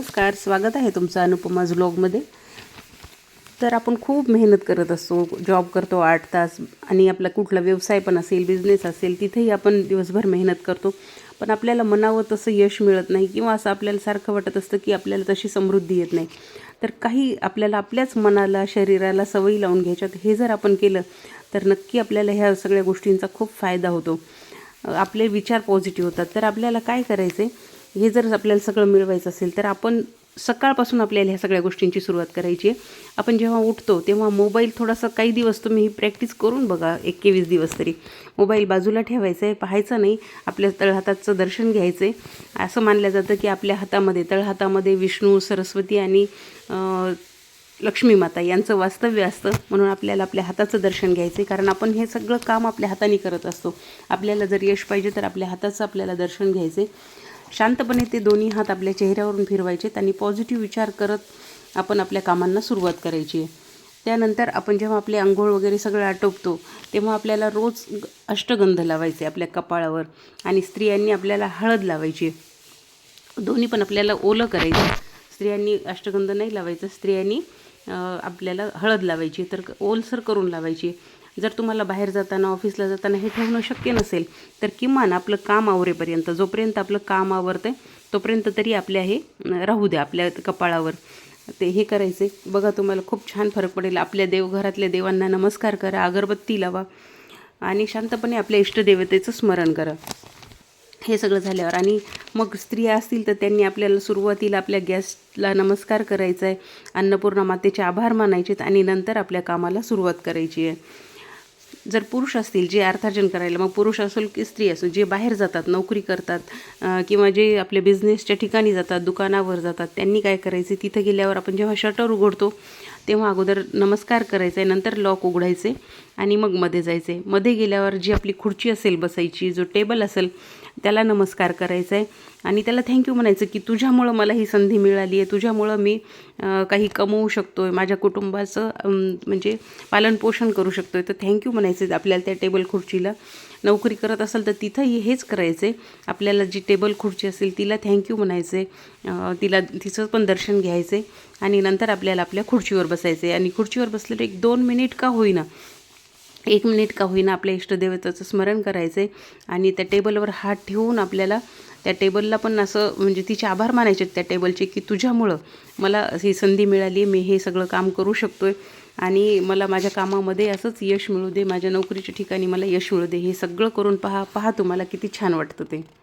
नमस्कार स्वागत आहे तुमचं अनुपमा व्लॉगमध्ये तर आपण खूप मेहनत करत असतो जॉब करतो आठ तास आणि आपला कुठला व्यवसाय पण असेल बिझनेस असेल तिथेही आपण दिवसभर मेहनत करतो. पण आपल्याला मनावं तसं यश मिळत नाही किंवा असं आपल्याला सारखं वाटत असतं की आपल्याला तशी समृद्धी येत नाही. तर काही आपल्याला आपल्याच मनाला शरीराला सवयी लावून घ्यायच्यात हे जर आपण केलं तर नक्की आपल्याला ह्या सगळ्या गोष्टींचा खूप फायदा होतो. आपले विचार पॉझिटिव्ह होतात. तर आपल्याला काय करायचं आहे हे जर आपल्याला सगळं मिळवायचं असेल तर आपण सकाळपासून आपल्याला ह्या सगळ्या गोष्टींची सुरुवात करायची. आहे आपण जेव्हा उठतो तेव्हा मोबाईल थोडासा काही दिवस तुम्ही ही प्रॅक्टिस करून बघा एकवीस दिवस तरी. मोबाईल बाजूला ठेवायचा आहे पाहायचा नाही. आपल्या तळहाताचं दर्शन घ्यायचं आहे असं मानलं जातं की आपल्या हातामध्ये तळहातामध्ये विष्णू सरस्वती आणि लक्ष्मी माता यांचं वास्तव्य असतं. म्हणून आपल्याला आपल्या हाताचं दर्शन घ्यायचं आहे कारण आपण हे सगळं काम आपल्या हाताने करत असतो. आपल्याला जर यश पाहिजे तर आपल्या हाताचं आपल्याला दर्शन घ्यायचं आहे शांतपणे ते दोन्ही हात आपल्या चेहऱ्यावरून फिरवायचे. आणि पॉझिटिव्ह विचार करत आपण आपल्या कामांना सुरुवात करायची. आहे त्यानंतर आपण जेव्हा आपले आंघोळ वगैरे सगळं आटोपतो तेव्हा आपल्याला रोज अष्टगंध लावायचे आपल्या कपाळावर आणि स्त्रियांनी आपल्याला हळद लावायची. दोन्ही पण आपल्याला ओलं करायचं. स्त्रियांनी अष्टगंध नाही लावायचं स्त्रियांनी आपल्याला हळद लावायची. तर ओलसर करून लावायची. जर तुम्हाला बाहेर जाताना ऑफिसला जाताना हे ठेवणं शक्य नसेल तर किमान आपलं काम आवरेपर्यंत जोपर्यंत आपलं काम आवरतं तोपर्यंत तरी आपल्या हे राहू द्या आपल्या कपाळावर. ते हे करायचे बघा तुम्हाला खूप छान फरक पडेल. आपल्या देवघरातल्या देवांना नमस्कार करा अगरबत्ती लावा आणि शांतपणे आपल्या इष्टदेवतेचं स्मरण करा. हे सगळं झाल्यावर आणि मग स्त्रिया असतील तर त्यांनी आपल्याला सुरुवातीला आपल्या गॅसला नमस्कार करायचा आहे अन्नपूर्णा मातेचे आभार मानायचे आणि नंतर आपल्या कामाला सुरुवात करायची आहे जर पुरुष असतील जे अर्थार्जन करायला मग पुरुष असो की स्त्री असो जे बाहेर जातात नोकरी करतात किंवा जे आपल्या बिझनेसच्या ठिकाणी जातात दुकानावर जातात त्यांनी काय करायचे? तिथं गेल्यावर आपण जेव्हा शटर उघडतो तेव्हा अगोदर नमस्कार करायचा आहे नंतर लॉक उघडायचे आणि मग मध्ये जायचे. मध्ये गेल्यावर जी आपली खुर्ची असेल बसायची जो टेबल असेल त्याला नमस्कार करायचा आहे आणि त्याला थँक्यू म्हणायचं की तुझ्यामुळं मला ही संधी मिळाली आहे तुझ्यामुळं मी काही कमवू शकतो आहे माझ्या कुटुंबाचं म्हणजे पालनपोषण करू शकतो आहे तर थँक्यू म्हणायचं आपल्याला त्या टेबल खुर्चीला. नोकरी करत असेल तर तिथंही हेच करायचं. आहे आपल्याला जी टेबल खुर्ची असेल तिला थँक्यू म्हणायचे. तिला तिचं पण दर्शन घ्यायचे आणि नंतर आपल्याला आपल्या खुर्चीवर बसायचे. आणि खुर्चीवर बसलेलं एक दोन मिनिट का होईना एक मिनिट का होईना आपल्या इष्टदेवताचं स्मरण करायचं आणि त्या टेबलवर हात ठेवून आपल्याला त्या टेबलला पण असं म्हणजे तिचे आभार मानायचे त्या टेबलचे की तुझ्यामुळं मला ही संधी मिळाली मी हे सगळं काम करू शकतो आहे आणि मला माझ्या कामामध्ये असंच यश मिळू दे माझ्या नोकरीच्या ठिकाणी मला यश मिळू दे हे सगळं करून पहा पहा तुम्हाला किती छान वाटतं ते.